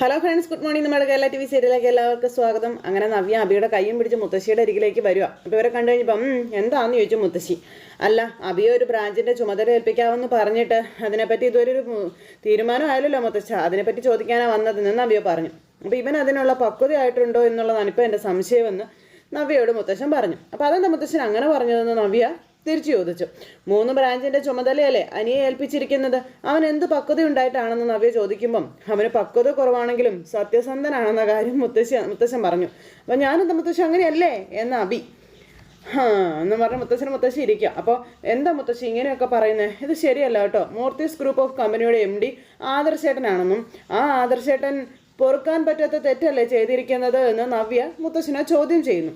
Hello friends good morning നമ്മുടെ Kerala T V സീരിയലിലേക്ക് എല്ലാവർക്കും സ്വാഗതം. അങ്ങനെ നവ്യ അബിയുടെ കൈയും പിടിച്ച് മുത്തശ്ശിയുടെ അരികിലേക്ക് വരിക അപ്പോൾ ഇവരെ കണ്ടു കഴിഞ്ഞപ്പം എന്താണെന്ന് ചോദിച്ചു മുത്തശ്ശി? അല്ല അബിയെ ഒരു ബ്രാഞ്ചിന്റെ ചുമതല ഏൽപ്പിക്കാമെന്ന് പറഞ്ഞിട്ട് അതിനെപ്പറ്റി ഇതുവരെ ഒരു തീരുമാനമായല്ലോ മുത്തശ്ശ. അതിനെപ്പറ്റി ചോദിക്കാനാണ് വന്നതെന്ന് നവ്യ പറഞ്ഞു. അപ്പോൾ ഇവൻ അതിനുള്ള പക്വതയായിട്ടുണ്ടോ എന്നുള്ളതാണ് ഇപ്പോൾ എന്റെ സംശയമെന്ന് നവ്യയോട് മുത്തശ്ശൻ പറഞ്ഞു. അപ്പോൾ അതെന്താ മുത്തശ്ശൻ അങ്ങനെ പറഞ്ഞതെന്ന് നവ്യ? തിരിച്ചു ചോദിച്ചു. മൂന്ന് ബ്രാഞ്ചിന്റെ ചുമതലയല്ലേ അനിയെ ഏൽപ്പിച്ചിരിക്കുന്നത്? അവൻ എന്ത് പക്വത ഉണ്ടായിട്ടാണെന്ന് നവ്യ ചോദിക്കുമ്പം അവന് പക്വത കുറവാണെങ്കിലും സത്യസന്ധനാണെന്ന കാര്യം മുത്തശ്ശി മുത്തശ്ശൻ പറഞ്ഞു. അപ്പം ഞാനെന്താ മുത്തശ്ശൻ അങ്ങനെയല്ലേ? എന്ന അബി ഹാ എന്ന് പറഞ്ഞ മുത്തശ്ശന് മുത്തശ്ശി ഇരിക്കുക. അപ്പോൾ എന്താ മുത്തശ്ശി ഇങ്ങനെയൊക്കെ പറയുന്നത് ഇത് ശരിയല്ല കേട്ടോ. മൂർത്തീസ് ഗ്രൂപ്പ് ഓഫ് കമ്പനിയുടെ എം ഡി ആദർശേട്ടനാണെന്നും ആ ആദർശേട്ടൻ പൊറുക്കാൻ പറ്റാത്ത തെറ്റല്ലേ ചെയ്തിരിക്കുന്നത്? എന്ന് നവ്യ മുത്തശ്ശനെ ചോദ്യം ചെയ്യുന്നു.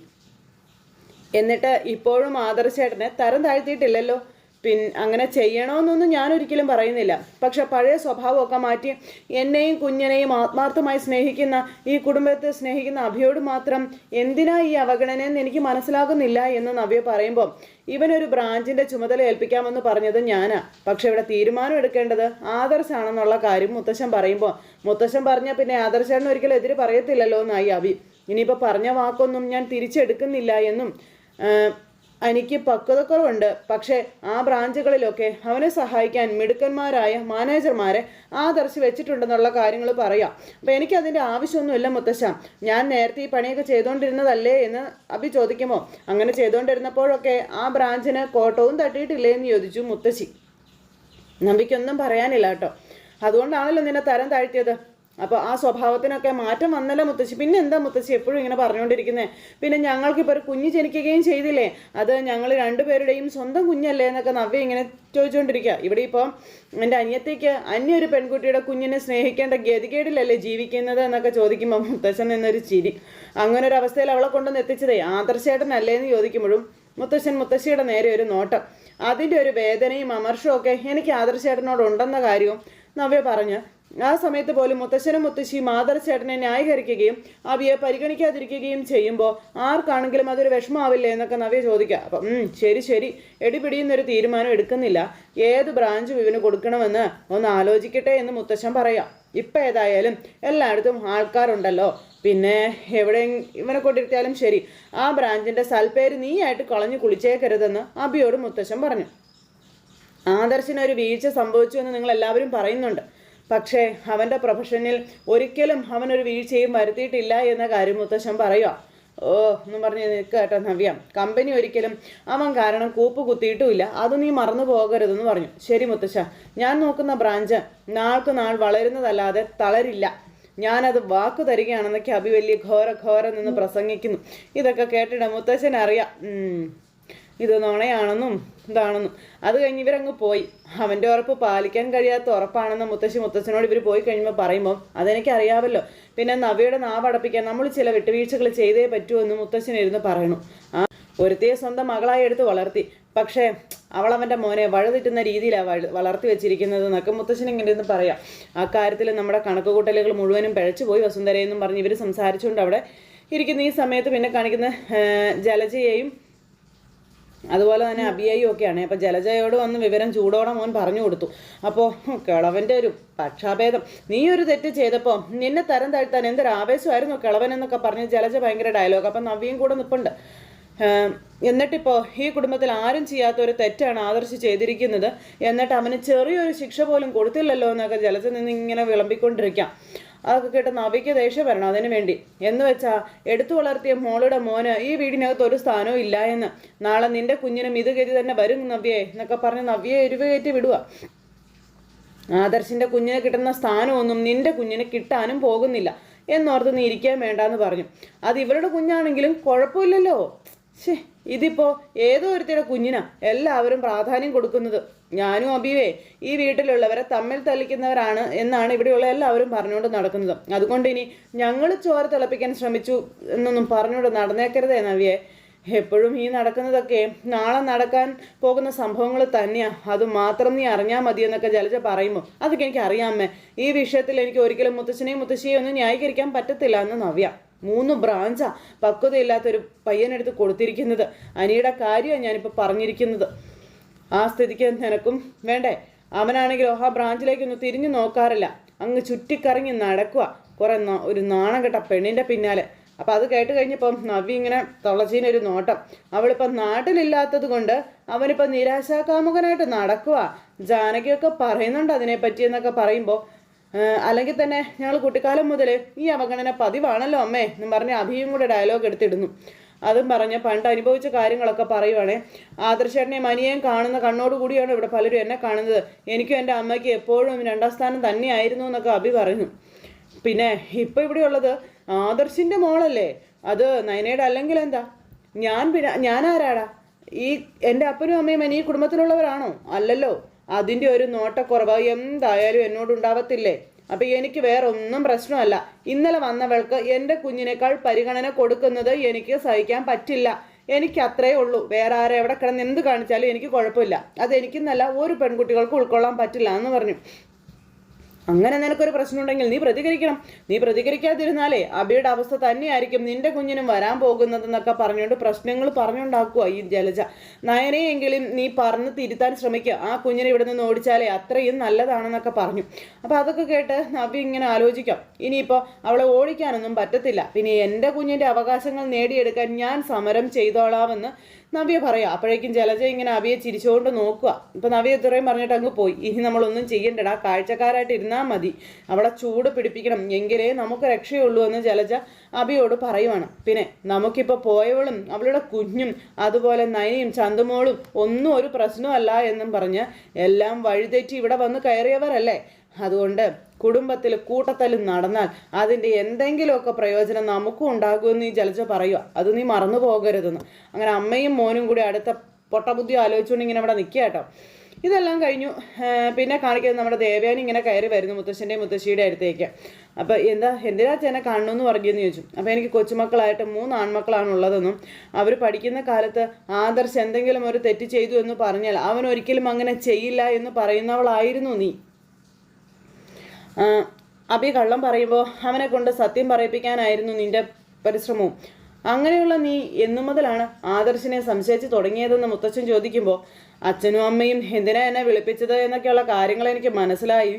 എന്നിട്ട് ഇപ്പോഴും ആദർശേട്ടനെ തരം താഴ്ത്തിയിട്ടില്ലല്ലോ. പിൻ അങ്ങനെ ചെയ്യണമെന്നൊന്നും ഞാൻ ഒരിക്കലും പറയുന്നില്ല. പക്ഷെ പഴയ സ്വഭാവമൊക്കെ മാറ്റി എന്നെയും കുഞ്ഞിനെയും ആത്മാർത്ഥമായി സ്നേഹിക്കുന്ന ഈ കുടുംബത്തെ സ്നേഹിക്കുന്ന അഭിയോട് മാത്രം എന്തിനാ ഈ അവഗണനയെന്ന് എനിക്ക് മനസ്സിലാകുന്നില്ല എന്ന് നവ്യ പറയുമ്പോൾ ഇവനൊരു ബ്രാഞ്ചിന്റെ ചുമതല ഏൽപ്പിക്കാമെന്ന് പറഞ്ഞത് ഞാനാ. പക്ഷെ ഇവിടെ തീരുമാനം എടുക്കേണ്ടത് ആദർശാണെന്നുള്ള കാര്യം മുത്തശ്ശൻ പറയുമ്പോൾ മുത്തശ്ശൻ പറഞ്ഞാൽ പിന്നെ ആദർശേട്ടൻ ഒരിക്കലും എതിര് പറയത്തില്ലല്ലോ എന്നായി അഭി. ഇനിയിപ്പോൾ പറഞ്ഞ വാക്കൊന്നും ഞാൻ തിരിച്ചെടുക്കുന്നില്ല എന്നും എനിക്ക് പക്വതക്കുറവുണ്ട്. പക്ഷേ ആ ബ്രാഞ്ചുകളിലൊക്കെ അവനെ സഹായിക്കാൻ മിടുക്കന്മാരായ മാനേജർമാരെ ആദർശ് വെച്ചിട്ടുണ്ടെന്നുള്ള കാര്യങ്ങൾ പറയാം. അപ്പോൾ എനിക്കതിന്റെ ആവശ്യമൊന്നുമില്ല മുത്തശ്ശ. ഞാൻ നേരത്തെ ഈ പണിയൊക്കെ ചെയ്തുകൊണ്ടിരുന്നതല്ലേ എന്ന് അഭി ചോദിക്കുമോ? അങ്ങനെ ചെയ്തുകൊണ്ടിരുന്നപ്പോഴൊക്കെ ആ ബ്രാഞ്ചിന് കോട്ടവും തട്ടിയിട്ടില്ലേ എന്ന് ചോദിച്ചു മുത്തശ്ശി. നമ്പിക്കൊന്നും പറയാനില്ല കേട്ടോ. അതുകൊണ്ടാണല്ലോ നിന്നെ തരം താഴ്ത്തിയത്. അപ്പോൾ ആ സ്വഭാവത്തിനൊക്കെ മാറ്റം വന്നല്ലോ മുത്തശ്ശി. പിന്നെ എന്താ മുത്തശ്ശി എപ്പോഴും ഇങ്ങനെ പറഞ്ഞുകൊണ്ടിരിക്കുന്നത് പിന്നെ ഞങ്ങൾക്കിപ്പോൾ ഒരു കുഞ്ഞ് ജനിക്കുകയും ചെയ്തില്ലേ? അത് ഞങ്ങൾ രണ്ടുപേരുടെയും സ്വന്തം കുഞ്ഞല്ലേ എന്നൊക്കെ നവ്യ ഇങ്ങനെ ചോദിച്ചുകൊണ്ടിരിക്കുക ഇവിടെ ഇപ്പോൾ എന്റെ അനിയത്തേക്ക് അന്യ ഒരു പെൺകുട്ടിയുടെ കുഞ്ഞിനെ സ്നേഹിക്കേണ്ട ഗതികേടിലല്ലേ ജീവിക്കുന്നത് എന്നൊക്കെ ചോദിക്കുമ്പോൾ മുത്തശ്ശൻ എന്നൊരു ചിരി. അങ്ങനെ ഒരു അവസ്ഥയിൽ അവളെ കൊണ്ടുവന്ന് എത്തിച്ചതേ. ആദർശേട്ടനല്ലേ എന്ന് ചോദിക്കുമ്പോഴും മുത്തശ്ശൻ മുത്തശ്ശിയുടെ നേരെ ഒരു നോട്ടം. അതിന്റെ ഒരു വേദനയും അമർഷവും ഒക്കെ എനിക്ക് ആദർശേട്ടനോട് ഉണ്ടെന്ന കാര്യവും നവ്യ പറഞ്ഞ് ആ സമയത്ത് പോലും മുത്തശ്ശനും മുത്തശ്ശിയും ആദർശേട്ടനെ ന്യായീകരിക്കുകയും അവിയെ പരിഗണിക്കാതിരിക്കുകയും ചെയ്യുമ്പോൾ ആർക്കാണെങ്കിലും അതൊരു വിഷമാവില്ലേ എന്നൊക്കെ നവ്യ ചോദിക്കുക. അപ്പം ശരി ശരി. എടിപിടിയെന്നൊരു തീരുമാനം എടുക്കുന്നില്ല. ഏത് ബ്രാഞ്ച് ഇവന് കൊടുക്കണമെന്ന് ഒന്ന് ആലോചിക്കട്ടെ എന്ന് മുത്തശ്ശൻ പറയാം. ഇപ്പം ഏതായാലും എല്ലായിടത്തും ആൾക്കാരുണ്ടല്ലോ. പിന്നെ എവിടെ ഇവനെ കൊണ്ടിരുത്തിയാലും ശരി. ആ ബ്രാഞ്ചിന്റെ സൽപ്പേര് നീയായിട്ട് കളഞ്ഞു കുളിച്ചേക്കരുതെന്ന് അബിയോട് മുത്തശ്ശൻ പറഞ്ഞു. ആദർശിന് ഒരു വീഴ്ച സംഭവിച്ചു എന്ന് നിങ്ങൾ എല്ലാവരും പറയുന്നുണ്ട്. പക്ഷേ അവന്റെ പ്രൊഫഷനിൽ ഒരിക്കലും അവനൊരു വീഴ്ചയും വരുത്തിയിട്ടില്ല എന്ന കാര്യം മുത്തശ്ശൻ പറയുക ഓ എന്നും പറഞ്ഞ് നിൽക്കുക കേട്ടോ നവ്യ. കമ്പനി ഒരിക്കലും അവൻ കാരണം കൂപ്പ് കുത്തിയിട്ടുമില്ല. അത് നീ മറന്നു പോകരുതെന്ന് പറഞ്ഞു. ശരി മുത്തശ്ശ. ഞാൻ നോക്കുന്ന ബ്രാഞ്ച് നാൾക്ക് നാൾ വളരുന്നതല്ലാതെ തളരില്ല. ഞാനത് വാക്കു തരികയാണെന്നൊക്കെ അഭി വലിയ ഘോര ഘോര നിന്ന് പ്രസംഗിക്കുന്നു. ഇതൊക്കെ കേട്ടിട്ട് മുത്തശ്ശനറിയാം. ഇത് നുണയാണെന്നും ഇതാണെന്നും. അത് കഴിഞ്ഞ് ഇവരങ്ങ് പോയി. അവന്റെ ഉറപ്പ് പാലിക്കാൻ കഴിയാത്ത ഉറപ്പാണെന്ന് മുത്തശ്ശി മുത്തശ്ശനോട് ഇവർ പോയി കഴിയുമ്പോൾ പറയുമ്പോൾ അതെനിക്ക് അറിയാമല്ലോ പിന്നെ നവിയുടെ നാവടപ്പിക്കാൻ നമ്മൾ ചില വിട്ടുവീഴ്ചകൾ ചെയ്തേ പറ്റൂ എന്ന് മുത്തശ്ശൻ ഇരുന്ന് പറയണു. ആ ഒരുത്തിയെ സ്വന്തം മകളായി എടുത്ത് വളർത്തി. പക്ഷേ അവളവന്റെ മോനെ വഴുതിട്ടുന്ന രീതിയിലാണ് വളർത്തി വെച്ചിരിക്കുന്നത് എന്നൊക്കെ മുത്തശ്ശൻ ഇങ്ങനെ ഇരുന്ന് പറയാം. ആ കാര്യത്തിൽ നമ്മുടെ കണക്കുകൂട്ടലുകൾ മുഴുവനും പിഴച്ചു പോയി വസുന്ധരയെന്നും പറഞ്ഞ് ഇവർ സംസാരിച്ചുകൊണ്ട് അവിടെ ഇരിക്കുന്ന. ഈ സമയത്ത് പിന്നെ കാണിക്കുന്ന ജലജയെയും അതുപോലെ തന്നെ ഒക്കെയാണ്. അപ്പോൾ ജലജയോട് വന്ന് വിവരം ചൂടോടെ മോൻ പറഞ്ഞു കൊടുത്തു. അപ്പോൾ കിളവന്റെ ഒരു പക്ഷാഭേദം. നീ ഒരു തെറ്റ് ചെയ്തപ്പോൾ നിന്നെ തരം താഴ്ത്താൻ എന്തൊരു ആവേശമായിരുന്നു കിളവൻ എന്നൊക്കെ പറഞ്ഞ് ജലജ ഭയങ്കര ഡയലോഗ് അപ്പം നവ്യയും കൂടെ നിൽപ്പുണ്ട് എന്നിട്ടിപ്പോൾ ഈ കുടുംബത്തിൽ ആരും ചെയ്യാത്ത ഒരു തെറ്റാണ് ആദർശ് ചെയ്തിരിക്കുന്നത്. എന്നിട്ട് അവന് ചെറിയൊരു ശിക്ഷ പോലും കൊടുത്തില്ലല്ലോ എന്നൊക്കെ ജലജ നിന്ന് ഇങ്ങനെ വിളമ്പിക്കൊണ്ടിരിക്കാം. അതൊക്കെ കേട്ട് നവിക്ക് ദേഷ്യം വരണം അതിനു വേണ്ടി. എന്ന് വെച്ചാ എടുത്തു വളർത്തിയ മോളുടെ മോന് ഈ വീടിനകത്ത് ഒരു സ്ഥാനവും ഇല്ല എന്ന്. നാളെ നിന്റെ കുഞ്ഞിനും ഇത് കയറ്റി തന്നെ വരും നവ്യേ എന്നൊക്കെ പറഞ്ഞ് നവ്യെ എരിവ് കയറ്റി വിടുക. ആദർശിന്റെ കുഞ്ഞിന് കിട്ടുന്ന സ്ഥാനമൊന്നും നിന്റെ കുഞ്ഞിന് കിട്ടാനും പോകുന്നില്ല. എന്നോർത്ത് നീ ഇരിക്കാൻ വേണ്ടാന്ന് പറഞ്ഞു. അത് ഇവരുടെ കുഞ്ഞാണെങ്കിലും കുഴപ്പമില്ലല്ലോ. ശേ ഇതിപ്പോ ഏതോ ഒരുത്തിയുടെ കുഞ്ഞിനാ എല്ലാവരും പ്രാധാന്യം കൊടുക്കുന്നത്. ഞാനും അബിവേ ഈ വീട്ടിലുള്ളവരെ തമ്മിൽ തല്ലിക്കുന്നവരാണ് എന്നാണ് ഇവിടെയുള്ള എല്ലാവരും പറഞ്ഞുകൊണ്ട് നടക്കുന്നത്. അതുകൊണ്ട് ഇനി ഞങ്ങൾ ചോര തിളപ്പിക്കാൻ ശ്രമിച്ചു എന്നൊന്നും പറഞ്ഞുകൊണ്ട് നടന്നേക്കരുതേ നവിയെ. എപ്പോഴും ഈ നടക്കുന്നതൊക്കെ നാളെ നടക്കാൻ പോകുന്ന സംഭവങ്ങൾ തന്നെയാ. അത് മാത്രം നീ അറിഞ്ഞാൽ മതി എന്നൊക്കെ ജലജ പറയുമ്പോൾ. അതൊക്കെ എനിക്ക് അറിയാമേ ഈ വിഷയത്തിൽ എനിക്ക് ഒരിക്കലും മുത്തശ്ശനെയും മുത്തശ്ശിയെയും ഒന്നും ന്യായീകരിക്കാൻ പറ്റത്തില്ല എന്ന് നവ്യ. മൂന്ന് ബ്രാഞ്ചാ പക്വതയില്ലാത്തൊരു പയ്യനെടുത്ത് കൊടുത്തിരിക്കുന്നത്. അനിയുടെ കാര്യമാണ് ഞാനിപ്പോൾ പറഞ്ഞിരിക്കുന്നത്. ആ സ്ഥിതിക്ക് നിനക്കും വേണ്ടേ? അവനാണെങ്കിലോ ആ ബ്രാഞ്ചിലേക്കൊന്നും തിരിഞ്ഞു നോക്കാറില്ല. അങ്ങ് ചുറ്റിക്കറങ്ങി നടക്കുക കുറേ ഒരു നാണം കെട്ട പെണ്ണിന്റെ പിന്നാലെ. അപ്പം അത് കേട്ട് കഴിഞ്ഞപ്പം നവി ഇങ്ങനെ തുളച്ചീനൊരു നോട്ടം. അവളിപ്പം നാട്ടിലില്ലാത്തത് കൊണ്ട് അവനിപ്പം നിരാശാകാമുകനായിട്ട് നടക്കുക ജാനകിയൊക്കെ പറയുന്നുണ്ട് അതിനെപ്പറ്റി എന്നൊക്കെ പറയുമ്പോൾ അല്ലെങ്കിൽ തന്നെ ഞങ്ങൾ കുട്ടിക്കാലം മുതൽ ഈ അവഗണന പതിവാണല്ലോ അമ്മേ എന്നും പറഞ്ഞ് അഭിയും കൂടെ ഡയലോഗ് എടുത്തിടുന്നു. അതും പറഞ്ഞ് പണ്ട് അനുഭവിച്ച കാര്യങ്ങളൊക്കെ പറയുവാണേ. ആദർശേട്ടനെയും മനിയേയും കാണുന്ന കണ്ണോടുകൂടിയാണ് ഇവിടെ പലരും എന്നെ കാണുന്നത്. എനിക്കും എന്റെ അമ്മയ്ക്ക് എപ്പോഴും രണ്ടാം സ്ഥാനം തന്നെയായിരുന്നു എന്നൊക്കെ അഭി പറഞ്ഞു പിന്നെ ഇപ്പോൾ ഇവിടെ ഉള്ളത് ആദർശിന്റെ മോളല്ലേ? അത് നയനയുടെ അല്ലെങ്കിൽ എന്താ? ഞാൻ പിന്നെ ഞാനാരാടാ ഈ എന്റെ അപ്പനും അമ്മയും ഈ കുടുംബത്തിലുള്ളവരാണോ? അല്ലല്ലോ. അതിന്റെ ഒരു നോട്ടക്കുറവ്. എന്തായാലും എന്നോട് ഉണ്ടാവത്തില്ലേ? അപ്പൊ എനിക്ക് വേറെ ഒന്നും പ്രശ്നമല്ല. ഇന്നലെ വന്നവൾക്ക് എന്റെ കുഞ്ഞിനേക്കാൾ പരിഗണന കൊടുക്കുന്നത് എനിക്ക് സഹിക്കാൻ പറ്റില്ല. എനിക്ക് അത്രേ ഉള്ളൂ. വേറെ ആരെ എവിടെ കിടന്ന് എന്ത് കാണിച്ചാലും എനിക്ക് കുഴപ്പമില്ല. അത് എനിക്കെന്നല്ല ഒരു പെൺകുട്ടികൾക്ക് ഉൾക്കൊള്ളാൻ പറ്റില്ല എന്ന് പറഞ്ഞു. അങ്ങനെ നിനക്കൊരു പ്രശ്നമുണ്ടെങ്കിൽ നീ പ്രതികരിക്കണം. നീ പ്രതികരിക്കാതിരുന്നാലേ അബിയുടെ അവസ്ഥ തന്നെയായിരിക്കും നിന്റെ കുഞ്ഞിനും വരാൻ പോകുന്നതെന്നൊക്കെ പറഞ്ഞുകൊണ്ട് പ്രശ്നങ്ങൾ പറഞ്ഞുണ്ടാക്കുക ഈ ജലജ. നയനെയെങ്കിലും നീ പറഞ്ഞ് തിരുത്താൻ ശ്രമിക്കുക. ആ കുഞ്ഞിനെ ഇവിടെ നിന്ന് ഓടിച്ചാലേ അത്രയും നല്ലതാണെന്നൊക്കെ പറഞ്ഞു. അപ്പോൾ അതൊക്കെ കേട്ട് നബി ഇങ്ങനെ ആലോചിക്കാം. ഇനിയിപ്പോൾ അവളെ ഓടിക്കാനൊന്നും പറ്റത്തില്ല. പിന്നെ എന്റെ കുഞ്ഞിന്റെ അവകാശങ്ങൾ നേടിയെടുക്കാൻ ഞാൻ സമരം ചെയ്തോളാമെന്ന് നവ്യ പറയാം അപ്പോഴേക്കും ജലജ ഇങ്ങനെ അവിയെ ചിരിച്ചുകൊണ്ട് നോക്കുക ഇപ്പം നവ്യ ഇത്രയും പറഞ്ഞിട്ട് അങ്ങ് പോയി. ഇനി നമ്മളൊന്നും ചെയ്യണ്ടടാ കാഴ്ചക്കാരായിട്ട് ഇരുന്നാൽ മതി. അവളെ ചൂട് പിടിപ്പിക്കണം. എങ്കിലേ നമുക്ക് രക്ഷയുള്ളൂ എന്ന് ജലജ അബിയോട് പറയുവാണ്. പിന്നെ നമുക്കിപ്പോൾ പോയവളും അവളുടെ കുഞ്ഞും അതുപോലെ നയനയും ചന്തുമോളും ഒന്നും ഒരു പ്രശ്നമല്ല എന്നും പറഞ്ഞ് എല്ലാം വഴിതെറ്റി ഇവിടെ വന്ന് കയറിയവരല്ലേ? അതുകൊണ്ട് കുടുംബത്തിൽ കൂട്ടത്തലും നടന്നാൽ അതിന്റെ എന്തെങ്കിലുമൊക്കെ പ്രയോജനം നമുക്കും ഉണ്ടാകുമെന്ന് ഈ ജലജ പറയുക അത് നീ മറന്നു പോകരുതെന്ന്. അങ്ങനെ അമ്മയും മോനും കൂടി അടുത്ത പൊട്ടബുദ്ധി ആലോചിച്ചുകൊണ്ട് ഇങ്ങനെ അവിടെ നിൽക്കുക കേട്ടോ. ഇതെല്ലാം കഴിഞ്ഞു. പിന്നെ കാണിക്കുന്നത് നമ്മുടെ ദേവയാനി ഇങ്ങനെ കയറി വരുന്നു മുത്തശ്ശന്റെ മുത്തശ്ശിയുടെ അടുത്തേക്ക്. അപ്പോൾ എന്താ എന്തിനാ ചേനെ കാണണമെന്ന് പറഞ്ഞെന്ന് ചോദിച്ചു. അപ്പോൾ എനിക്ക് കൊച്ചുമക്കളായിട്ട് മൂന്ന് ആൺമക്കളാണ് ഉള്ളതെന്നും അവർ പഠിക്കുന്ന കാലത്ത് ആദർശ് എന്തെങ്കിലും ഒരു തെറ്റ് ചെയ്തു എന്ന് പറഞ്ഞാൽ അവൻ ഒരിക്കലും അങ്ങനെ ചെയ്യില്ല എന്ന് പറയുന്നവളായിരുന്നു നീ. അബി കള്ളം പറയുമ്പോൾ അവനെ കൊണ്ട് സത്യം പറയിപ്പിക്കാനായിരുന്നു നിന്റെ പരിശ്രമവും. അങ്ങനെയുള്ള നീ എന്നു മുതലാണ് ആദർശിനെ സംശയിച്ച് തുടങ്ങിയതെന്ന് മുത്തച്ഛൻ ചോദിക്കുമ്പോൾ അച്ഛനും അമ്മയും എന്തിനാ എന്നെ വിളിപ്പിച്ചത്? എന്നൊക്കെയുള്ള കാര്യങ്ങൾ എനിക്ക് മനസ്സിലായി.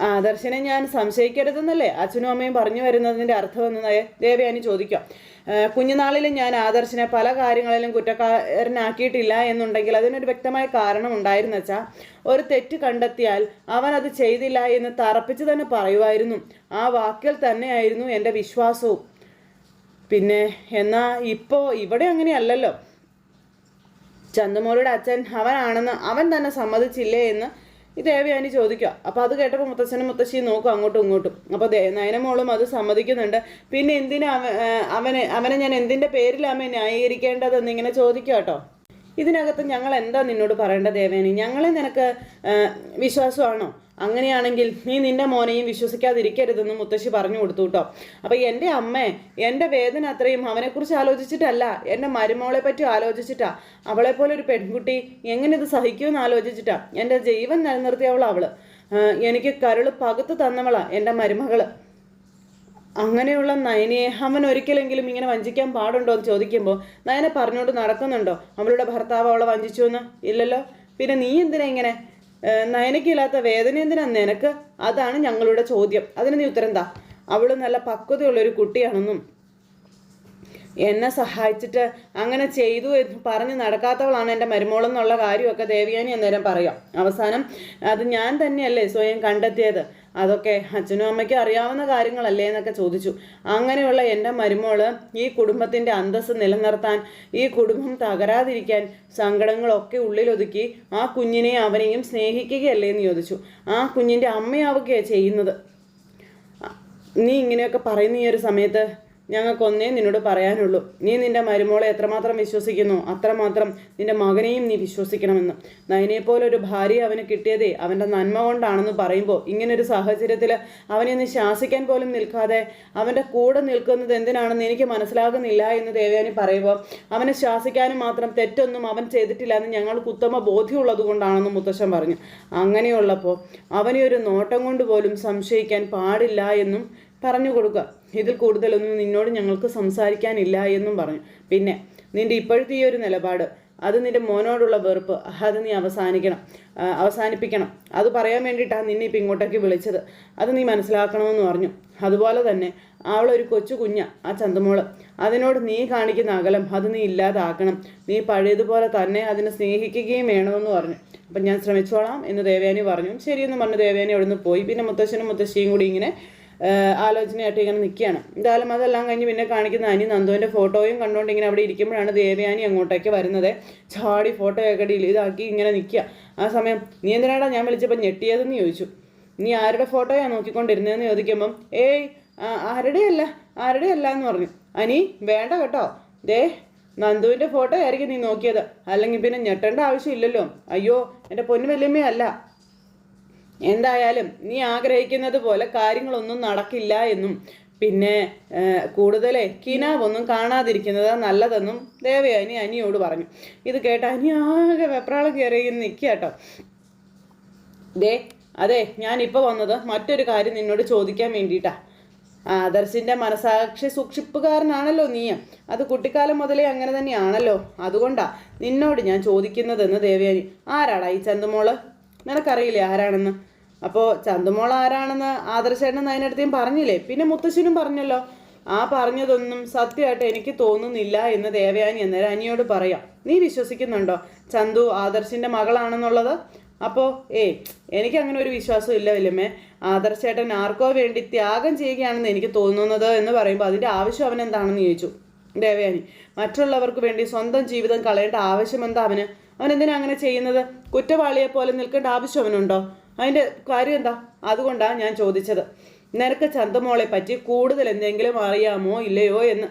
ആദർശിനെ ഞാൻ സംശയിക്കരുതെന്നല്ലേ അച്ഛനും അമ്മയും പറഞ്ഞു വരുന്നതിന്റെ അർത്ഥമെന്ന് ദേവയാനി ചോദിക്കാം. കുഞ്ഞുനാളിൽ ഞാൻ ആദർശിനെ പല കാര്യങ്ങളിലും കുറ്റക്കാരനാക്കിയിട്ടില്ല എന്നുണ്ടെങ്കിൽ അതിനൊരു വ്യക്തമായ കാരണം ഉണ്ടായിരുന്നു വെച്ചാൽ ഒരു തെറ്റ് കണ്ടെത്തിയാൽ അവൻ അത് ചെയ്തില്ല എന്ന് തറപ്പിച്ച് തന്നെ പറയുമായിരുന്നു. ആ വാക്കിൽ തന്നെയായിരുന്നു എന്റെ വിശ്വാസവും. പിന്നെ എന്നാൽ ഇപ്പോൾ ഇവിടെ അങ്ങനെയല്ലല്ലോ. ചന്ദമോളുടെ അച്ഛൻ അവനാണെന്ന് അവൻ തന്നെ സമ്മതിച്ചില്ലേ എന്ന് ഈ ദേവയാനി ചോദിക്കുക അപ്പോൾ അത് കേട്ടപ്പോൾ മുത്തച്ഛനും മുത്തശ്ശിയും നോക്കും അങ്ങോട്ടും ഇങ്ങോട്ടും. അപ്പോൾ നയനമോളും അത് സമ്മതിക്കുന്നുണ്ട്. പിന്നെ എന്തിനാ അവനെ അവനെ ഞാൻ എന്തിന്റെ പേരിലാമേ ന്യായീകരിക്കേണ്ടതെന്ന് ഇങ്ങനെ ചോദിക്കുക കേട്ടോ ഇതിനകത്ത് ഞങ്ങൾ എന്താ നിന്നോട് പറയേണ്ടത് ദേവേനി? ഞങ്ങളെ നിനക്ക് വിശ്വാസമാണോ? അങ്ങനെയാണെങ്കിൽ നീ നിന്റെ മോനെയും വിശ്വസിക്കാതിരിക്കരുതെന്ന് മുത്തശ്ശി പറഞ്ഞു കൊടുത്തു കേട്ടോ അപ്പം എന്റെ അമ്മേ എന്റെ വേദന അത്രയും അവനെക്കുറിച്ച് ആലോചിച്ചിട്ടല്ല. എന്റെ മരുമോളെ പറ്റി ആലോചിച്ചിട്ടാ. അവളെ പോലെ ഒരു പെൺകുട്ടി എങ്ങനെ ഇത് സഹിക്കുമെന്ന് ആലോചിച്ചിട്ടാ. എന്റെ ജീവൻ നിലനിർത്തിയവളാ അവൾ എനിക്ക് കരൾ പകുത്ത് തന്നവളാ എന്റെ മരുമകൾ. അങ്ങനെയുള്ള നയനയെ അവൻ ഒരിക്കലെങ്കിലും ഇങ്ങനെ വഞ്ചിക്കാൻ പാടുണ്ടോ എന്ന് ചോദിക്കുമ്പോൾ നയന പറഞ്ഞുകൊണ്ട് നടക്കുന്നുണ്ടോ? അവളുടെ ഭർത്താവ് അവളെ വഞ്ചിച്ചു എന്ന് ഇല്ലല്ലോ. പിന്നെ നീ എന്തിനാ ഇങ്ങനെ നയനയ്ക്കില്ലാത്ത വേദന എന്തിനാ? നിനക്ക് അതാണ് ഞങ്ങളുടെ ചോദ്യം. അതിന് നീ ഉത്തരം എന്താ? അവൾ നല്ല പക്വതയുള്ളൊരു കുട്ടിയാണെന്നും എന്നെ സഹായിച്ചിട്ട് അങ്ങനെ ചെയ്തു എന്ന് പറഞ്ഞ് നടക്കാത്തവളാണ് എന്റെ മരുമോളെന്നുള്ള കാര്യമൊക്കെ ദേവിയാനി അന്നേരം പറയാം. അവസാനം അത് ഞാൻ തന്നെയല്ലേ സ്വയം കണ്ടെത്തിയത്? അതൊക്കെ അച്ഛനും അമ്മയ്ക്കും അറിയാവുന്ന കാര്യങ്ങളല്ലേ എന്നൊക്കെ ചോദിച്ചു. അങ്ങനെയുള്ള എന്റെ മരുമോൾ ഈ കുടുംബത്തിന്റെ അന്തസ്സ് നിലനിർത്താൻ ഈ കുടുംബം തകരാതിരിക്കാൻ സങ്കടങ്ങളൊക്കെ ഉള്ളിലൊതുക്കി ആ കുഞ്ഞിനെ അവനെയും സ്നേഹിക്കുകയല്ലേ എന്ന് ചോദിച്ചു. ആ കുഞ്ഞിന്റെ അമ്മയാവുകയാണ് ചെയ്യുന്നത്. നീ ഇങ്ങനെയൊക്കെ പറയുന്ന ഈ ഒരു സമയത്ത് ഞങ്ങൾക്കൊന്നേ നിന്നോട് പറയാനുള്ളൂ. നീ നിന്റെ മരുമോളെ എത്രമാത്രം വിശ്വസിക്കുന്നു അത്രമാത്രം നിന്റെ മകനെയും നീ വിശ്വസിക്കണമെന്ന്. നയനെ പോലെ ഒരു ഭാര്യ അവന് കിട്ടിയതേ അവന്റെ നന്മ കൊണ്ടാണെന്ന് പറയുമ്പോൾ ഇങ്ങനൊരു സാഹചര്യത്തിൽ അവനെ ഒന്ന് ശാസിക്കാൻ പോലും നിൽക്കാതെ അവന്റെ കൂടെ നിൽക്കുന്നത് എന്തിനാണെന്ന് എനിക്ക് മനസ്സിലാകുന്നില്ല എന്ന് ദേവയാനി പറയുമ്പോൾ അവനെ ശാസിക്കാനും മാത്രം തെറ്റൊന്നും അവൻ ചെയ്തിട്ടില്ല എന്ന് ഞങ്ങൾക്ക് ഉത്തമ ബോധ്യമുള്ളത് കൊണ്ടാണെന്ന് മുത്തശ്ശൻ പറഞ്ഞു. അങ്ങനെയുള്ളപ്പോൾ അവനെ ഒരു നോട്ടം കൊണ്ട് പോലും സംശയിക്കാൻ പാടില്ല എന്നും പറഞ്ഞു കൊടുക്കുക. ഇതിൽ കൂടുതലൊന്നും നിന്നോട് ഞങ്ങൾക്ക് സംസാരിക്കാനില്ല എന്നും പറഞ്ഞു. പിന്നെ നിന്റെ ഇപ്പോഴത്തെ ഈ ഒരു നിലപാട് അത് നിന്റെ മോനോടുള്ള വെറുപ്പ് അത് നീ അവസാനിക്കണം അവസാനിപ്പിക്കണം. അത് പറയാൻ വേണ്ടിയിട്ടാണ് നിന്നെ ഇപ്പം ഇങ്ങോട്ടേക്ക് വിളിച്ചത്. അത് നീ മനസ്സിലാക്കണമെന്ന് പറഞ്ഞു. അതുപോലെ തന്നെ അവളൊരു കൊച്ചു കുഞ്ഞ ആ ചന്തമോൾ. അതിനോട് നീ കാണിക്കുന്ന അകലം അത് നീ ഇല്ലാതാക്കണം. നീ പഴയതുപോലെ തന്നെ അതിനെ സ്നേഹിക്കുകയും വേണമെന്ന് പറഞ്ഞു. അപ്പം ഞാൻ ശ്രമിച്ചോളാം എന്ന് ദേവയാനി പറഞ്ഞു. ശരിയെന്ന് പറഞ്ഞ്. ദേവയാനി അവിടുന്ന് പോയി. പിന്നെ മുത്തശ്ശനും മുത്തശ്ശിയും കൂടി ഇങ്ങനെ ആലോചനയായിട്ട് ഇങ്ങനെ നിൽക്കുകയാണ് എന്തായാലും അതെല്ലാം കഴിഞ്ഞ് പിന്നെ കാണിക്കുന്ന അനി നന്ദുവിന്റെ ഫോട്ടോയും കണ്ടുകൊണ്ട് ഇങ്ങനെ അവിടെ ഇരിക്കുമ്പോഴാണ് ദേവയാനി അങ്ങോട്ടേക്ക് വരുന്നത്. ചാടി ഫോട്ടോയൊക്കെ ഡീൽ ഇതാക്കി ഇങ്ങനെ നിൽക്കുക ആ സമയം നീ എന്തിനാടാ ഞാൻ വിളിച്ചപ്പോൾ ഞെട്ടിയതെന്ന് ചോദിച്ചു. നീ ആരുടെ ഫോട്ടോയാണ് നോക്കിക്കൊണ്ടിരുന്നതെന്ന് ചോദിക്കുമ്പം ഏയ് ആരുടെയല്ല ആരുടെയല്ല എന്ന് പറഞ്ഞു. അനി വേണ്ട കേട്ടോ. ദേ നന്ദുവിന്റെ ഫോട്ടോ ആയിരിക്കും നീ നോക്കിയത്. അല്ലെങ്കിൽ പിന്നെ ഞെട്ടേണ്ട ആവശ്യമില്ലല്ലോ. അയ്യോ എന്റെ പൊന്നു വല്യമ്മയല്ല എന്തായാലും നീ ആഗ്രഹിക്കുന്നത് പോലെ കാര്യങ്ങളൊന്നും നടക്കില്ല എന്നും. പിന്നെ കൂടുതൽ കിനാവൊന്നും കാണാതിരിക്കുന്നത് നല്ലതെന്നും ദേവയാനി അനിയോട് പറഞ്ഞു. ഇത് കേട്ട അനി ആകെ വെപ്രാളം കയറി നിൽക്കുക ദേ അതെ ഞാൻ ഞാനിപ്പോൾ വന്നത് മറ്റൊരു കാര്യം നിന്നോട് ചോദിക്കാൻ വേണ്ടിയിട്ടാ. ആദർശിന്റെ മനസാക്ഷി സൂക്ഷിപ്പുകാരനാണല്ലോ നീ അത് കുട്ടിക്കാലം മുതലേ അങ്ങനെ തന്നെയാണല്ലോ. അതുകൊണ്ടാ നിന്നോട് ഞാൻ ചോദിക്കുന്നതെന്ന് ദേവയാനി. ആരാടാ ഈ ചന്തുമോൾ? നിനക്കറിയില്ലേ ആരാണെന്ന്? അപ്പോൾ ചന്തുമോൾ ആരാണെന്ന് ആദർശേട്ടൻ അതിനടുത്തേയും പറഞ്ഞില്ലേ? പിന്നെ മുത്തശ്ശനും പറഞ്ഞല്ലോ. ആ പറഞ്ഞതൊന്നും സത്യമായിട്ട് എനിക്ക് തോന്നുന്നില്ല എന്ന് ദേവയാനി അന്നേരം അനിയോട് പറയാം. നീ വിശ്വസിക്കുന്നുണ്ടോ? ചന്തു ആദർശിന്റെ മകളാണെന്നുള്ളത്? അപ്പോൾ ഏയ് എനിക്ക് അങ്ങനെ ഒരു വിശ്വാസം ഇല്ല വല്യമ്മേ. ആദർശേട്ടൻ ആർക്കോ വേണ്ടി ത്യാഗം ചെയ്യുകയാണെന്ന് എനിക്ക് തോന്നുന്നത് എന്ന് പറയുമ്പോൾ അതിന്റെ ആവശ്യം അവൻ എന്താണെന്ന് ചോദിച്ചു. ദേവയാനി മറ്റുള്ളവർക്ക് വേണ്ടി സ്വന്തം ജീവിതം കളയേണ്ട ആവശ്യം എന്താ അവന്? അവൻ എന്തിനാ അങ്ങനെ ചെയ്യുന്നത്? കുറ്റവാളിയെ പോലെ നിൽക്കേണ്ട ആവശ്യം അവനുണ്ടോ? അതിന്റെ കാര്യം എന്താ? അതുകൊണ്ടാണ് ഞാൻ ചോദിച്ചത്. നിനക്ക് ചന്തമോളെ പറ്റി കൂടുതൽ എന്തെങ്കിലും അറിയാമോ ഇല്ലയോ എന്ന്.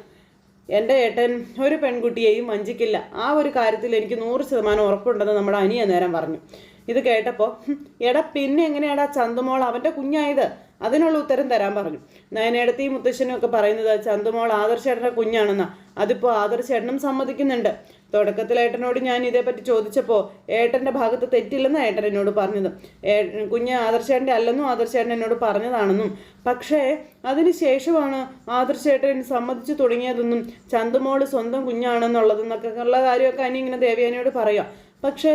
എന്റെ ഏട്ടൻ ഒരു പെൺകുട്ടിയെയും വഞ്ചിക്കില്ല. ആ ഒരു കാര്യത്തിൽ എനിക്ക് നൂറ് ശതമാനം ഉറപ്പുണ്ടെന്ന് നമ്മുടെ അനിയ നേരം പറഞ്ഞു. ഇത് കേട്ടപ്പോൾ "ഹും, എടാ പിന്നെ എങ്ങനെയാടാ ചന്തുമോൾ അവന്റെ കുഞ്ഞായത്? അതിനുള്ള ഉത്തരം തരാൻ പറഞ്ഞു. നയനേടത്തെയും മുത്തശ്ശനും ഒക്കെ പറയുന്നത് ചന്തുമോൾ ആദർശേട്ടന്റെ കുഞ്ഞാണെന്നാ. അതിപ്പോൾ ആദർശേട്ടനും സമ്മതിക്കുന്നുണ്ട്. തുടക്കത്തിൽ ഏട്ടനോട് ഞാൻ ഇതേപ്പറ്റി ചോദിച്ചപ്പോൾ ഏട്ടന്റെ ഭാഗത്ത് തെറ്റില്ലെന്ന് ഏട്ടൻ എന്നോട് പറഞ്ഞത്. കുഞ്ഞ് ആദർശേട്ടന്റെ അല്ലെന്നും ആദർശേട്ടൻ എന്നോട് പറഞ്ഞതാണെന്നും. പക്ഷേ അതിന് ശേഷമാണ് ആദർശേട്ടൻ സമ്മതിച്ചു തുടങ്ങിയതെന്നും ചന്തുമോൾ സ്വന്തം കുഞ്ഞാണെന്നുള്ളതെന്നൊക്കെ ഉള്ള കാര്യമൊക്കെ അനി ഇങ്ങനെ ദേവ്യാനിയോട് പറയാം. പക്ഷേ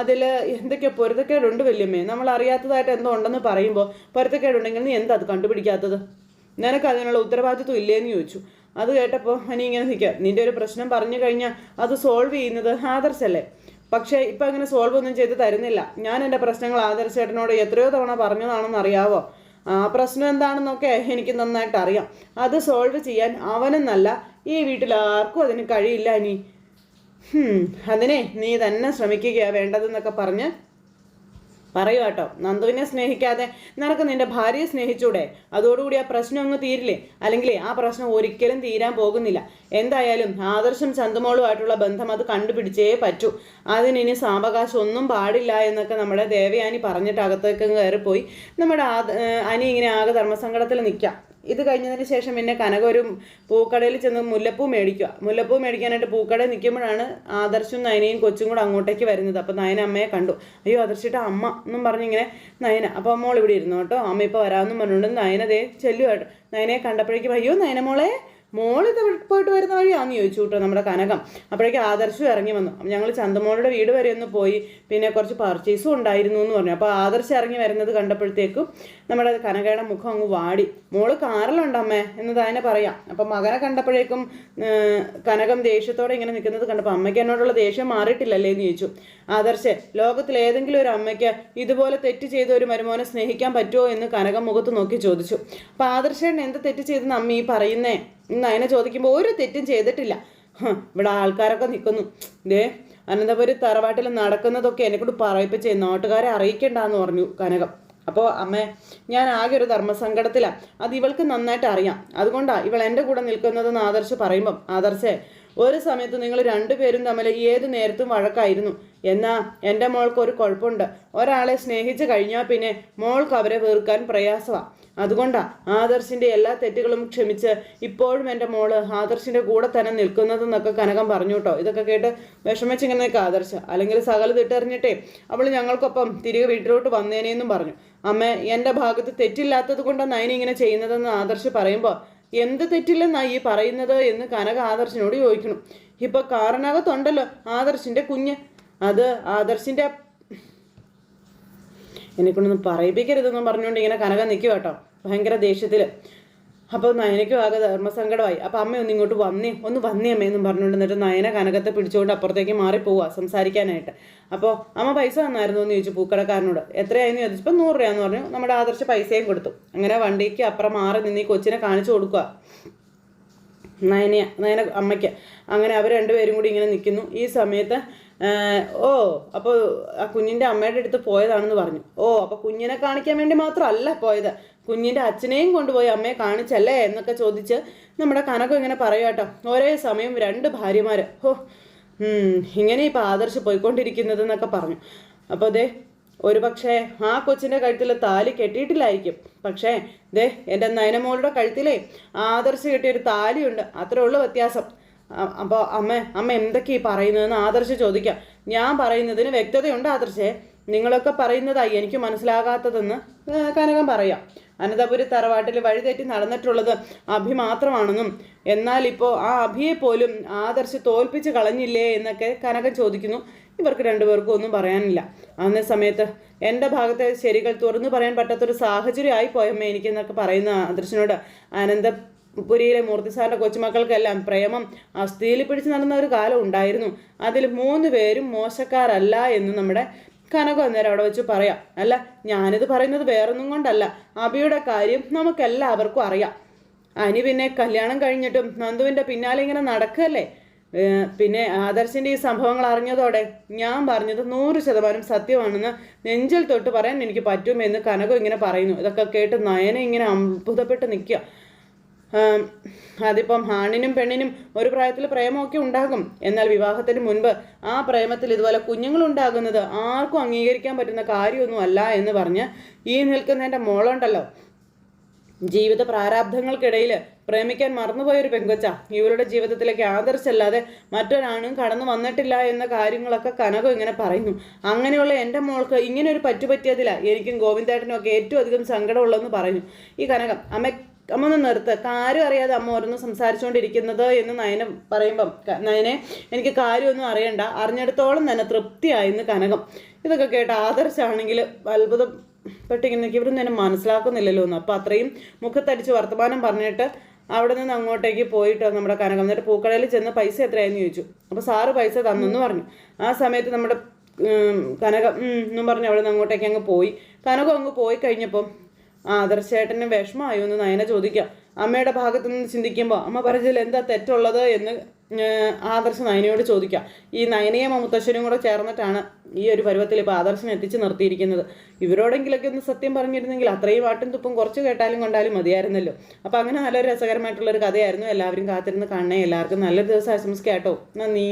അതിൽ എന്തൊക്കെ പൊരുത്തക്കേടുണ്ട് വല്യമ്മേ. നമ്മൾ അറിയാത്തതായിട്ട് എന്തോ ഉണ്ടെന്ന് പറയുമ്പോൾ പൊരുത്തക്കേടുണ്ടെങ്കിൽ നീ എന്താ അത് കണ്ടുപിടിക്കാത്തത്? നിനക്ക് അതിനുള്ള ഉത്തരവാദിത്വം ഇല്ലേന്ന് ചോദിച്ചു. അത് കേട്ടപ്പോൾ അനി ഇങ്ങനെ നിൽക്കുക നിന്റെ ഒരു പ്രശ്നം പറഞ്ഞു കഴിഞ്ഞാൽ അത് സോൾവ് ചെയ്യുന്നത് ആദർശല്ലേ പക്ഷേ ഇപ്പം അങ്ങനെ സോൾവ് ഒന്നും ചെയ്ത് തരുന്നില്ല. ഞാൻ എന്റെ പ്രശ്നങ്ങൾ ആദർശേട്ടനോട് എത്രയോ തവണ പറഞ്ഞതാണെന്ന് അറിയാവോ? ആ പ്രശ്നം എന്താണെന്നൊക്കെ എനിക്ക് നന്നായിട്ട് അറിയാം. അത് സോൾവ് ചെയ്യാൻ അവനെന്നല്ല ഈ വീട്ടിൽ ആർക്കും അതിന് കഴിയില്ല ഹും, അതിനെ നീ തന്നെ ശ്രമിക്കുക വേണ്ടതെന്നൊക്കെ പറഞ്ഞ് പറയൂ കേട്ടോ. നന്ദുവിനെ സ്നേഹിക്കാതെ നിനക്ക് നിന്റെ ഭാര്യയെ സ്നേഹിച്ചൂടെ? അതോടുകൂടി ആ പ്രശ്നം അങ്ങ് തീരില്ലേ? അല്ലെങ്കിൽ ആ പ്രശ്നം ഒരിക്കലും തീരാൻ പോകുന്നില്ല. എന്തായാലും ആദർശം ചന്തുമോളുമായിട്ടുള്ള ബന്ധം അത് കണ്ടുപിടിച്ചേ പറ്റൂ. അതിനിനി സാവകാശം ഒന്നും പാടില്ല എന്നൊക്കെ നമ്മുടെ ദേവയാനി പറഞ്ഞിട്ട് അകത്തേക്ക് കയറിപ്പോയി. നമ്മുടെ അനി ഇങ്ങനെ ആകെ ധർമ്മസങ്കടത്തിൽ നിൽക്കാം ഇത് കഴിഞ്ഞതിന് ശേഷം പിന്നെ കനക ഒരു പൂക്കടയിൽ ചെന്ന് മുല്ലപ്പൂ മേടിക്കുക. മുല്ലപ്പൂ മേടിക്കാനായിട്ട് പൂക്കടയിൽ നിൽക്കുമ്പോഴാണ് ആദർശും നയനയും കൊച്ചും കൂടെ അങ്ങോട്ടേക്ക് വരുന്നത്. അപ്പോൾ നയന അമ്മയെ കണ്ടു. അയ്യോ ആദർശിട്ട് അമ്മ എന്നും പറഞ്ഞിങ്ങനെ നയന. അപ്പോൾ മോൾ ഇവിടെ ഇരുന്നു കേട്ടോ. അമ്മ ഇപ്പോൾ വരാമെന്നും പറഞ്ഞുകൊണ്ട് നയനതേ ദേ ചെല്ലുവാട്ടോ നയനയെ കണ്ടപ്പോഴേക്കും അയ്യോ നയന മോളെ ഇത് പോയിട്ട് വരുന്ന വഴിയാന്ന് ചോദിച്ചു കേട്ടോ നമ്മുടെ കനകം. അപ്പോഴേക്കും ആദർശം ഇറങ്ങി വന്നു. ഞങ്ങൾ ചന്തമോളുടെ വീട് വരെ ഒന്ന് പോയി പിന്നെ കുറച്ച് പർച്ചേസും ഉണ്ടായിരുന്നു എന്ന് പറഞ്ഞു. അപ്പോൾ ആദർശം ഇറങ്ങി വരുന്നത് കണ്ടപ്പോഴത്തേക്കും നമ്മുടെ കനകയുടെ മുഖം അങ്ങ് വാടി. മോൾ കാറിലുണ്ടമ്മേ എന്ന് തന്നെ പറയാം. അപ്പം മകനെ കണ്ടപ്പോഴേക്കും കനകം ദേഷ്യത്തോടെ ഇങ്ങനെ നിൽക്കുന്നത് കണ്ടപ്പോൾ അമ്മയ്ക്ക് എന്നോടുള്ള ദേഷ്യം മാറിയിട്ടില്ലല്ലേ എന്ന് ചോദിച്ചു. ആദർശ് ലോകത്തിൽ ഏതെങ്കിലും ഒരു അമ്മയ്ക്ക് ഇതുപോലെ തെറ്റ് ചെയ്ത ഒരു മരുമോനെ സ്നേഹിക്കാൻ പറ്റുമോ എന്ന് കനകം മുഖത്ത് നോക്കി ചോദിച്ചു. അപ്പോൾ ആദർശേട്ടൻ എന്ത് തെറ്റ് ചെയ്തെന്ന് അമ്മ ഈ പറയുന്നേ? അതിനെ ചോദിക്കുമ്പോൾ ഒരു തെറ്റും ചെയ്തിട്ടില്ല. ഇവിടെ ആൾക്കാരൊക്കെ നിൽക്കുന്നു ദേ അനന്തപുരി തറവാട്ടിൽ നടക്കുന്നതൊക്കെ എന്നെക്കൊണ്ട് പറയിപ്പിച്ച് നാട്ടുകാരെ അറിയിക്കണ്ടെന്ന് പറഞ്ഞു കനകം. അപ്പോൾ അമ്മേ ഞാൻ ആകെ ഒരു ധർമ്മസങ്കടത്തിലാണ് അത് ഇവൾക്ക് നന്നായിട്ട് അറിയാം. അതുകൊണ്ടാണ് ഇവൾ എന്റെ കൂടെ നിൽക്കുന്നതെന്ന് ആദർശ് പറയുമ്പം ആദർശേ ഒരു സമയത്ത് നിങ്ങൾ രണ്ടുപേരും തമ്മിൽ ഏത് നേരത്തും വഴക്കായിരുന്നു. എന്നാ എന്റെ മോൾക്ക് ഒരു കുഴപ്പമുണ്ട്. ഒരാളെ സ്നേഹിച്ച് കഴിഞ്ഞാൽ പിന്നെ മോൾക്ക് അവരെ വെറുക്കാൻ പ്രയാസമാണ് അതുകൊണ്ടാ ആദർശിന്റെ എല്ലാ തെറ്റുകളും ക്ഷമിച്ച് ഇപ്പോഴും എന്റെ മോൾ ആദർശിന്റെ കൂടെ തന്നെ നിൽക്കുന്നതെന്നൊക്കെ കനകം പറഞ്ഞു കേട്ടോ. ഇതൊക്കെ കേട്ട് വിഷമിച്ചിങ്ങനെ നിൽക്കുക ആദർശ. അല്ലെങ്കിൽ സകല തിട്ടറിഞ്ഞിട്ടേ അവൾ ഞങ്ങൾക്കൊപ്പം തിരികെ വീട്ടിലോട്ട് വന്നേനെയെന്നും പറഞ്ഞു. അമ്മ എന്റെ ഭാഗത്ത് തെറ്റില്ലാത്തത് കൊണ്ടാണ് നയനി ഇങ്ങനെ ചെയ്യുന്നതെന്ന് ആദർശ് പറയുമ്പോൾ എന്ത് തെറ്റില്ലെന്ന ഈ പറയുന്നത് എന്ന് കനക ആദർശിനോട് ചോദിക്കണം ഇപ്പൊ കാറിനകത്തുണ്ടല്ലോ ആദർശിന്റെ കുഞ്ഞ്. അത് ആദർശിന്റെ എന്നെക്കൊണ്ടൊന്നും പറയിപ്പിക്കരുതെന്നും പറഞ്ഞുകൊണ്ട് ഇങ്ങനെ കനക നിൽക്കുക കേട്ടോ. ഭയങ്കര ദേഷ്യത്തിൽ അപ്പോൾ നയനയ്ക്കും ആകെ ധർമ്മസങ്കടമായി. അപ്പോൾ അമ്മ ഒന്ന് ഇങ്ങോട്ട് വന്നേ ഒന്ന് വന്നേ അമ്മ എന്നും പറഞ്ഞുകൊണ്ട് എന്നിട്ട് നയന കനകത്തെ പിടിച്ചുകൊണ്ട് അപ്പുറത്തേക്ക് മാറിപ്പോവുക സംസാരിക്കാനായിട്ട്. അപ്പോൾ അമ്മ പൈസ തന്നായിരുന്നു എന്ന് ചോദിച്ചു പൂക്കടക്കാരനോട്. എത്രയായിരുന്നു ചോദിച്ചപ്പോൾ നൂറ് രൂപയെന്ന് പറഞ്ഞു. നമ്മുടെ ആദർശ പൈസയും കൊടുത്തു. അങ്ങനെ വണ്ടിക്ക് അപ്പുറം മാറി നിന്ന് ഈ കൊച്ചിനെ കാണിച്ചു കൊടുക്കുക നയന നയന അമ്മയ്ക്ക്. അങ്ങനെ അവർ രണ്ടുപേരും കൂടി ഇങ്ങനെ നിൽക്കുന്നു. ഈ സമയത്ത് ഓ അപ്പോൾ ആ കുഞ്ഞിന്റെ അമ്മയുടെ അടുത്ത് പോയതാണെന്ന് പറഞ്ഞു. ഓ അപ്പോൾ കുഞ്ഞിനെ കാണിക്കാൻ വേണ്ടി മാത്രമല്ല പോയത്. കുഞ്ഞിന്റെ അച്ഛനെയും കൊണ്ടുപോയി അമ്മയെ കാണിച്ചല്ലേ എന്നൊക്കെ ചോദിച്ച് നമ്മുടെ കനകം ഇങ്ങനെ പറയുക കേട്ടോ. ഒരേ സമയം രണ്ട് ഭാര്യമാർ ഹോ ഇങ്ങനെ ഇപ്പോൾ ആദർശ് പോയിക്കൊണ്ടിരിക്കുന്നത് എന്നൊക്കെ പറഞ്ഞു. അപ്പോൾ അതെ ഒരു പക്ഷേ ആ കൊച്ചിന്റെ കഴുത്തിൽ താലി കെട്ടിയിട്ടില്ലായിരിക്കും. പക്ഷേ ദേ എന്റെ നയനമോളുടെ കഴുത്തിലേ ആദർശ് കെട്ടിയൊരു താലിയുണ്ട്. അത്രേ ഉള്ളൂ വ്യത്യാസം. അപ്പോൾ അമ്മ അമ്മ എന്തൊക്കെയാണ് ഈ പറയുന്നതെന്ന് ആദർശ് ചോദിക്കാം. ഞാൻ പറയുന്നതിന് വ്യക്തതയുണ്ട് ആദർശേ. നിങ്ങളൊക്കെ പറയുന്നതായി എനിക്ക് മനസ്സിലാകാത്തതെന്ന് കനകം പറയാം. അനന്തപുരി തറവാട്ടിൽ വഴിതെറ്റി നടന്നിട്ടുള്ളത് അഭി മാത്രമാണെന്നും എന്നാൽ ഇപ്പോൾ ആ അഭിയെ പോലും ആദർശ് തോൽപ്പിച്ച് കളഞ്ഞില്ലേ എന്നൊക്കെ കനകം ചോദിക്കുന്നു. ഇവർക്ക് രണ്ടുപേർക്കും ഒന്നും പറയാനില്ല. അന്നേ സമയത്ത് എന്റെ ഭാഗത്തെ ശരികൾ തുറന്നു പറയാൻ പറ്റാത്തൊരു സാഹചര്യം ആയി പോയമ്മ എനിക്കെന്നൊക്കെ പറയുന്ന ആദർശിനോട് അനന്തപുരിയിലെ മൂർത്തിസാറിന്റെ കൊച്ചുമക്കൾക്കെല്ലാം പ്രേമം അസ്ഥിയിൽ പിടിച്ച് നടന്ന ഒരു കാലം ഉണ്ടായിരുന്നു. അതിൽ മൂന്ന് പേരും മോശക്കാരല്ല എന്ന് നമ്മുടെ കനകം അന്നേരം അവിടെ വെച്ച് പറയാം. അല്ല ഞാനിത് പറയുന്നത് വേറൊന്നും കൊണ്ടല്ല. അബിയുടെ കാര്യം നമുക്കെല്ലാവർക്കും അറിയാം. അനി പിന്നെ കല്യാണം കഴിഞ്ഞിട്ടും നന്ദുവിന്റെ പിന്നാലെ ഇങ്ങനെ നടക്കല്ലേ പിന്നെ ആദർശിന്റെ ഈ സംഭവങ്ങൾ അറിഞ്ഞതോടെ ഞാൻ പറഞ്ഞത് നൂറ് ശതമാനം സത്യമാണെന്ന് നെഞ്ചിൽ തൊട്ട് പറയാൻ എനിക്ക് പറ്റുമെന്ന് കനകം ഇങ്ങനെ പറയുന്നു. ഇതൊക്കെ കേട്ട് നയന ഇങ്ങനെ അത്ഭുതപ്പെട്ട് നിൽക്കുക. അതിപ്പം ആണിനും പെണ്ണിനും ഒരു പ്രായത്തിൽ പ്രേമമൊക്കെ ഉണ്ടാകും. എന്നാൽ വിവാഹത്തിന് മുൻപ് ആ പ്രേമത്തിൽ ഇതുപോലെ കുഞ്ഞുങ്ങളുണ്ടാകുന്നത് ആർക്കും അംഗീകരിക്കാൻ പറ്റുന്ന കാര്യമൊന്നും അല്ല എന്ന് പറഞ്ഞ് ഈ നിൽക്കുന്ന എന്റെ മോളുണ്ടല്ലോ. ജീവിത പ്രാരാബ്ധങ്ങൾക്കിടയിൽ പ്രേമിക്കാൻ മറന്നുപോയ ഒരു പെങ്കൊച്ച. ഇവരുടെ ജീവിതത്തിലേക്ക് ആദർശല്ലാതെ മറ്റൊരാണും കടന്നു വന്നിട്ടില്ല എന്ന കാര്യങ്ങളൊക്കെ കനകം ഇങ്ങനെ പറയുന്നു. അങ്ങനെയുള്ള എന്റെ മോൾക്ക് ഇങ്ങനെ ഒരു പറ്റുപറ്റിയതില്ല എനിക്കും ഗോവിന്ദേട്ടനും ഒക്കെ ഏറ്റവും അധികം സങ്കടമുള്ളതെന്ന് പറഞ്ഞു ഈ കനകം അമ്മ അമ്മ ഒന്ന് നിർത്ത്. കാര്യം അറിയാതെ അമ്മ ഓരോന്ന് സംസാരിച്ചുകൊണ്ടിരിക്കുന്നത് എന്ന് നയന പറയുമ്പം നയനെ എനിക്ക് കാര്യമൊന്നും അറിയണ്ട. അറിഞ്ഞിടത്തോളം തന്നെ തൃപ്തിയായിന്ന് കനകം. ഇതൊക്കെ കേട്ട് ആദർശാണെങ്കിൽ അത്ഭുതം പെട്ടിങ്ങനെ ഇവരൊന്നും എന്നെ മനസ്സിലാക്കുന്നില്ലല്ലോ എന്ന്. അപ്പോൾ അത്രയും മുഖത്തടിച്ച് വർത്തമാനം പറഞ്ഞിട്ട് അവിടെ നിന്ന് അങ്ങോട്ടേക്ക് പോയിട്ട് നമ്മുടെ കനകം എന്നിട്ട് പൂക്കടയിൽ ചെന്ന് പൈസ എത്രയായെന്ന് ചോദിച്ചു. അപ്പോൾ സാറ് പൈസ തന്നെന്ന് പറഞ്ഞു. ആ സമയത്ത് നമ്മുടെ കനകം എന്നും പറഞ്ഞ് അവിടെ നിന്ന് അങ്ങോട്ടേക്ക് അങ്ങ് പോയി. കനകം അങ്ങ് പോയി കഴിഞ്ഞപ്പം ആദർശേട്ടന് വിഷമമായോ എന്ന് നയന ചോദിക്കാം. അമ്മയുടെ ഭാഗത്തു നിന്ന് ചിന്തിക്കുമ്പോൾ അമ്മ പറഞ്ഞതിൽ എന്താ തെറ്റുള്ളത് എന്ന് ആദർശ നയനയോട് ചോദിക്കാം. ഈ നയനയും മുത്തശ്ശനും കൂടെ ചേർന്നിട്ടാണ് ഈ ഒരു പരുവത്തിൽ ഇപ്പോൾ ആദർശനെ എത്തിച്ച് നിർത്തിയിരിക്കുന്നത്. ഇവരോടെങ്കിലൊക്കെ ഒന്ന് സത്യം പറഞ്ഞിരുന്നെങ്കിൽ അത്രയും ആട്ടും തുപ്പും കുറച്ച് കേട്ടാലും കൊണ്ടാലും മതിയായിരുന്നല്ലോ. അപ്പോൾ അങ്ങനെ നല്ലൊരു രസകരമായിട്ടുള്ളൊരു കഥയായിരുന്നു. എല്ലാവരും കാത്തിരുന്ന് കാണണേ. എല്ലാവർക്കും നല്ലൊരു ദിവസം ആശംസിക്കാം കേട്ടോ. നന്ദി.